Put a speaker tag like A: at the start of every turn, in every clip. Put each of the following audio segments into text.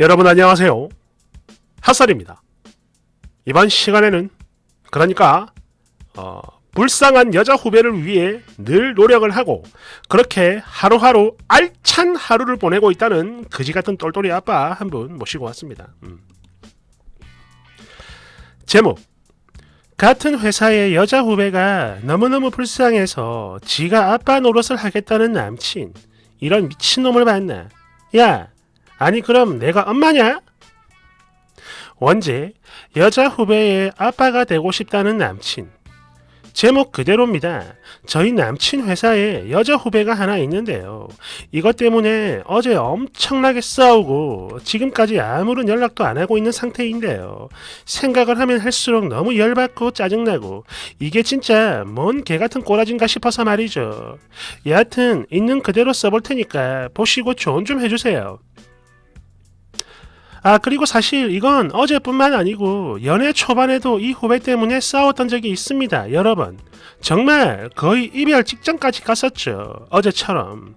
A: 여러분 안녕하세요. 핫살입니다. 이번 시간에는 그러니까 어, 불쌍한 여자 후배를 위해 늘 노력을 하고 그렇게 하루하루 알찬 하루를 보내고 있다는 그지 같은 똘똘이 아빠 한 분 모시고 왔습니다. 음. 제목 같은 회사의 여자 후배가 너무너무 불쌍해서 지가 아빠 노릇을 하겠다는 남친 이런 미친놈을 만나 야 아니 그럼 내가 엄마냐? 원제 여자 후배의 아빠가 되고 싶다는 남친 제목 그대로입니다. 저희 남친 회사에 여자 후배가 하나 있는데요. 이것 때문에 어제 엄청나게 싸우고 지금까지 아무런 연락도 안 하고 있는 상태인데요. 생각을 하면 할수록 너무 열받고 짜증나고 이게 진짜 뭔 개 같은 꼬라진가 싶어서 말이죠. 여하튼 있는 그대로 써볼 테니까 보시고 조언 좀 해주세요. 아 그리고 사실 이건 어제뿐만 아니고 연애 초반에도 이 후배 때문에 싸웠던 적이 있습니다 여러 번 정말 거의 이별 직전까지 갔었죠 어제처럼.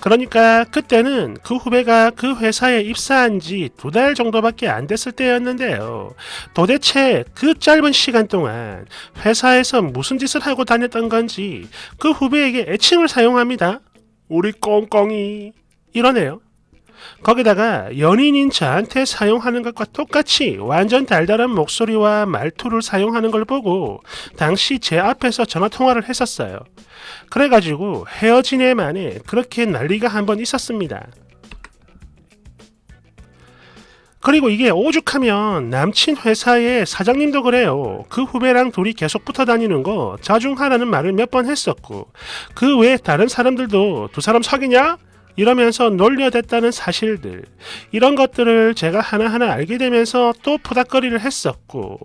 A: 그러니까 그때는 그 후배가 그 회사에 입사한 지 두 달 정도밖에 안 됐을 때였는데요. 도대체 그 짧은 시간 동안 회사에서 무슨 짓을 하고 다녔던 건지 그 후배에게 애칭을 사용합니다. 우리 꽁꽁이. 이러네요 거기다가 연인인 저한테 사용하는 것과 똑같이 완전 달달한 목소리와 말투를 사용하는 걸 보고 당시 제 앞에서 전화 통화를 했었어요. 그래가지고 헤어진 애 만에 그렇게 난리가 한 번 있었습니다. 그리고 이게 오죽하면 남친 회사의 사장님도 그래요. 그 후배랑 둘이 계속 붙어 다니는 거 자중하라는 말을 몇 번 했었고 그 외에 다른 사람들도 두 사람 사귀냐? 이러면서 놀려댔다는 사실들 이런 것들을 제가 하나하나 알게 되면서 또 푸닥거리를 했었고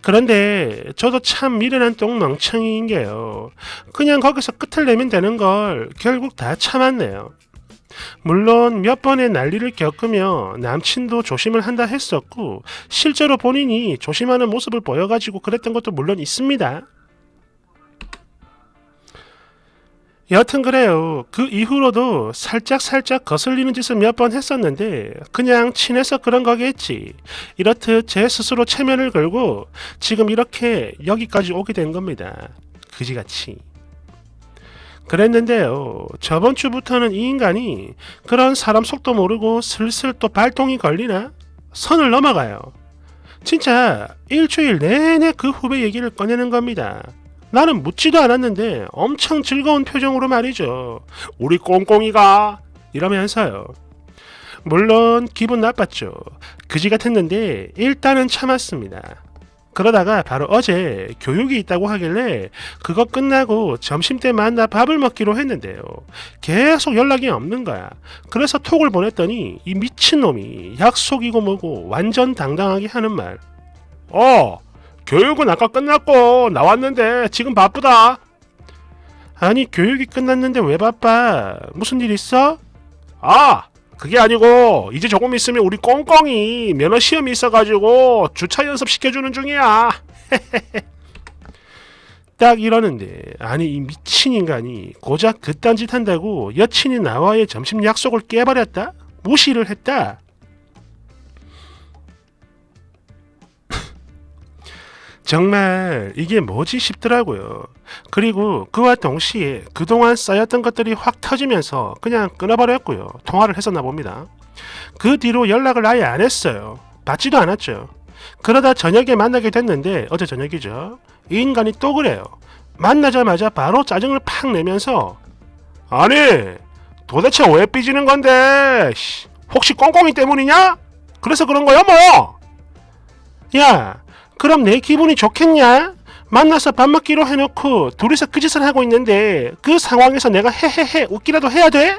A: 그런데 저도 참 미련한 똥멍청이인 게요. 그냥 거기서 끝을 내면 되는 걸 결국 다 참았네요. 물론 몇 번의 난리를 겪으며 남친도 조심을 한다 했었고 실제로 본인이 조심하는 모습을 보여가지고 그랬던 것도 물론 있습니다. 여하튼 그래요. 그 이후로도 살짝 살짝 거슬리는 짓을 몇 번 했었는데 그냥 친해서 그런 거겠지. 이렇듯 제 스스로 체면을 걸고 지금 이렇게 여기까지 오게 된 겁니다. 그지같이. 그랬는데요. 저번 주부터는 이 인간이 그런 사람 속도 모르고 슬슬 또 발동이 걸리나 선을 넘어가요. 진짜 일주일 내내 그 후배 얘기를 꺼내는 겁니다. 나는 묻지도 않았는데 엄청 즐거운 표정으로 말이죠. 우리 꽁꽁이가 이러면서요. 물론 기분 나빴죠. 그지 같았는데 일단은 참았습니다. 그러다가 바로 어제 교육이 있다고 하길래 그거 끝나고 점심때 만나 밥을 먹기로 했는데요. 계속 연락이 없는 거야. 그래서 톡을 보냈더니 이 미친놈이 약속이고 뭐고 완전 당당하게 하는 말. 어, 교육은 아까 끝났고 나왔는데 지금 바쁘다. 아니 교육이 끝났는데 왜 바빠? 무슨 일 있어? 아 그게 아니고 이제 조금 있으면 우리 꽁꽁이 면허 시험이 있어가지고 주차 연습 시켜주는 중이야. 딱 이러는데 아니 이 미친 인간이 고작 그딴 짓 한다고 여친이 나와의 점심 약속을 깨버렸다? 무시를 했다? 정말 이게 뭐지 싶더라고요. 그리고 그와 동시에 그동안 쌓였던 것들이 확 터지면서 그냥 끊어버렸고요. 통화를 했었나 봅니다. 그 뒤로 연락을 아예 안 했어요. 받지도 않았죠. 그러다 저녁에 만나게 됐는데 어제 저녁이죠. 이 인간이 또 그래요. 만나자마자 바로 짜증을 팍 내면서 아니 도대체 왜 삐지는 건데 씨, 혹시 꽁꽁이 때문이냐? 그래서 그런 거야 뭐? 야 그럼 내 기분이 좋겠냐? 만나서 밥 먹기로 해놓고 둘이서 그 짓을 하고 있는데 그 상황에서 내가 헤헤헤 웃기라도 해야 돼?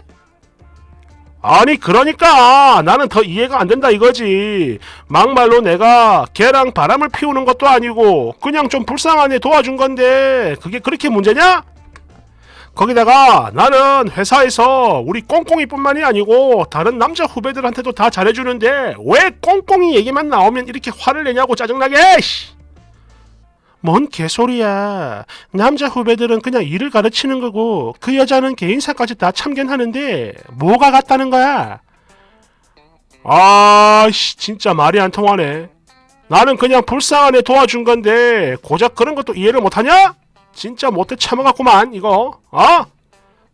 A: 아니 그러니까 나는 더 이해가 안 된다 이거지 막말로 내가 걔랑 바람을 피우는 것도 아니고 그냥 좀 불쌍하네 도와준 건데 그게 그렇게 문제냐? 거기다가 나는 회사에서 우리 꽁꽁이뿐만이 아니고 다른 남자 후배들한테도 다 잘해주는데 왜 꽁꽁이 얘기만 나오면 이렇게 화를 내냐고 짜증나게 씨. 뭔 개소리야. 남자 후배들은 그냥 일을 가르치는 거고 그 여자는 개인사까지 다 참견하는데 뭐가 같다는 거야? 아씨 진짜 말이 안 통하네. 나는 그냥 불쌍한 애 도와준 건데 고작 그런 것도 이해를 못하냐? 진짜 못돼 참아갔구만 이거. 어?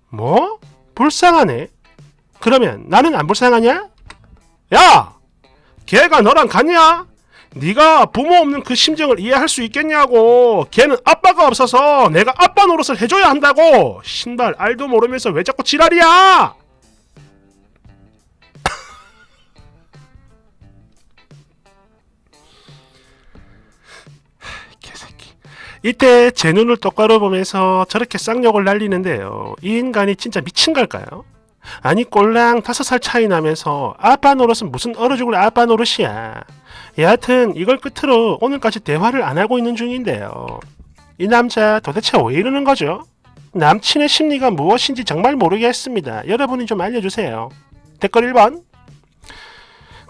A: 뭐? 불쌍하네. 그러면 나는 안 불쌍하냐? 야! 걔가 너랑 같냐? 네가 부모 없는 그 심정을 이해할 수 있겠냐고. 걔는 아빠가 없어서 내가 아빠 노릇을 해줘야 한다고. 신발 알도 모르면서 왜 자꾸 지랄이야? 이때 제 눈을 똑바로 보면서 저렇게 쌍욕을 날리는데요. 이 인간이 진짜 미친 걸까요? 아니 꼴랑 다섯 살 차이 나면서 아빠 노릇은 무슨 얼어 죽을 아빠 노릇이야. 여하튼 이걸 끝으로 오늘까지 대화를 안 하고 있는 중인데요. 이 남자 도대체 왜 이러는 거죠? 남친의 심리가 무엇인지 정말 모르겠습니다. 여러분이 좀 알려주세요. 댓글 1번.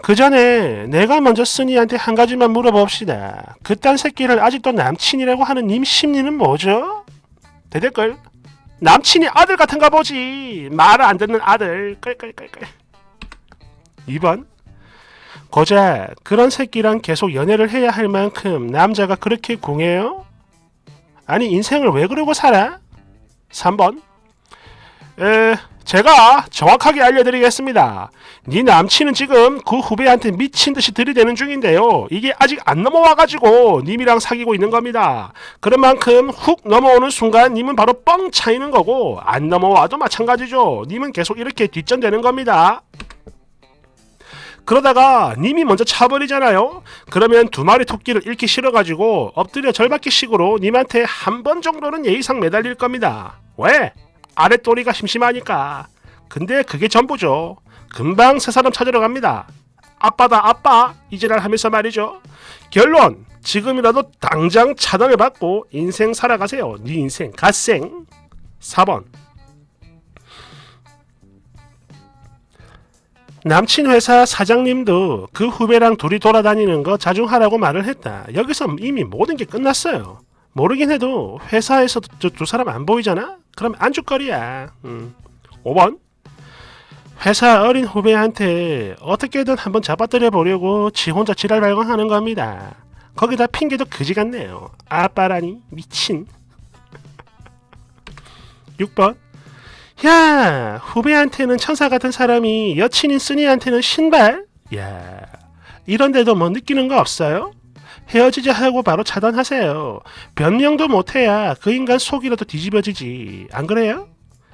A: 그 전에 내가 먼저 쓰니한테 한 가지만 물어봅시다. 그딴 새끼를 아직도 남친이라고 하는 님 심리는 뭐죠? 대댓글. 남친이 아들 같은가 보지. 말을 안 듣는 아들. 끌끌끌끌. 2번. 고작 그런 새끼랑 계속 연애를 해야 할 만큼 남자가 그렇게 궁해요? 아니 인생을 왜 그러고 살아? 3번. 에, 제가 정확하게 알려드리겠습니다. 네 남친은 지금 그 후배한테 미친 듯이 들이대는 중인데요. 이게 아직 안 넘어와가지고 님이랑 사귀고 있는 겁니다. 그런 만큼 훅 넘어오는 순간 님은 바로 뻥 차이는 거고 안 넘어와도 마찬가지죠. 님은 계속 이렇게 뒷전되는 겁니다. 그러다가 님이 먼저 차버리잖아요. 그러면 두 마리 토끼를 잃기 싫어가지고 엎드려 절받기식으로 님한테 한 번 정도는 예의상 매달릴 겁니다. 왜? 아랫도리가 심심하니까. 근데 그게 전부죠. 금방 새 사람 찾으러 갑니다. 아빠다 아빠 이제랄 하면서 말이죠. 결론 지금이라도 당장 차단을 받고 인생 살아가세요. 네 인생 갓생. 4번 남친 회사 사장님도 그 후배랑 둘이 돌아다니는 거 자중하라고 말을 했다. 여기서 이미 모든 게 끝났어요. 모르긴 해도 회사에서도 저두 사람 안 보이잖아? 그럼 안주거리야. 음. 5번 회사 어린 후배한테 어떻게든 한번 잡아뜨려 보려고 지 혼자 지랄 발광하는 겁니다. 거기다 핑계도 그지 같네요. 아빠라니 미친. 6번 야 후배한테는 천사 같은 사람이 여친인 쓰니한테는 신발? 야 이런데도 뭐 느끼는 거 없어요? 헤어지자 하고 바로 차단하세요. 변명도 못해야 그 인간 속이라도 뒤집어지지. 안 그래요?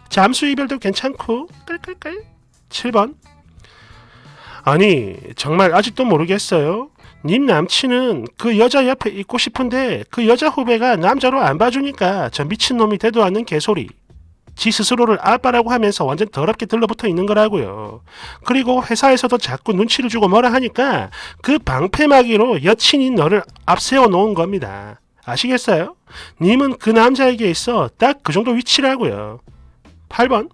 A: 잠수 이별도 괜찮고 끌끌끌. 7번 아니 정말 아직도 모르겠어요. 님 남친은 그 여자 옆에 있고 싶은데 그 여자 후배가 남자로 안 봐주니까 저 미친놈이 되도 않는 개소리. 지 스스로를 아빠라고 하면서 완전 더럽게 들러붙어 있는 거라고요. 그리고 회사에서도 자꾸 눈치를 주고 뭐라 하니까 그 방패막이로 여친인 너를 앞세워 놓은 겁니다. 아시겠어요? 님은 그 남자에게 있어 딱 그 정도 위치라고요. 8번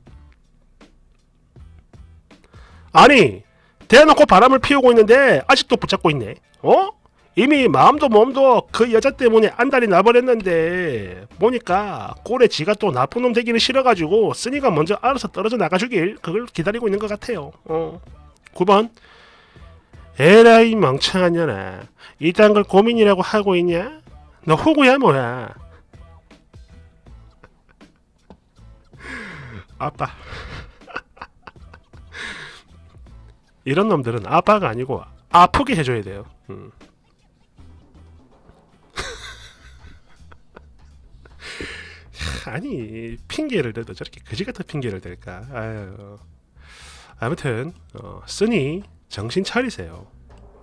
A: 아니 대놓고 바람을 피우고 있는데 아직도 붙잡고 있네. 어? 이미 마음도 몸도 그 여자 때문에 안달이 나버렸는데 보니까 꼴에 지가 또 나쁜 놈 되기는 싫어가지고 쓰니가 먼저 알아서 떨어져 나가주길 그걸 기다리고 있는 것 같아요. 어. 9번 에라이 멍청한 년아 이딴 걸 고민이라고 하고 있냐? 너 호구야 뭐야? 아빠 이런 놈들은 아빠가 아니고 아프게 해줘야 돼요. 음. 아니 핑계를 대도 저렇게 그지 같은 핑계를 댈까? 아유. 아무튼 어, 쓰니 정신 차리세요.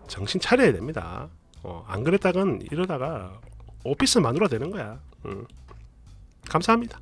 A: 정신 차려야 됩니다. 어, 안 그랬다간 이러다가 오피스 마누라 되는 거야. 음. 감사합니다.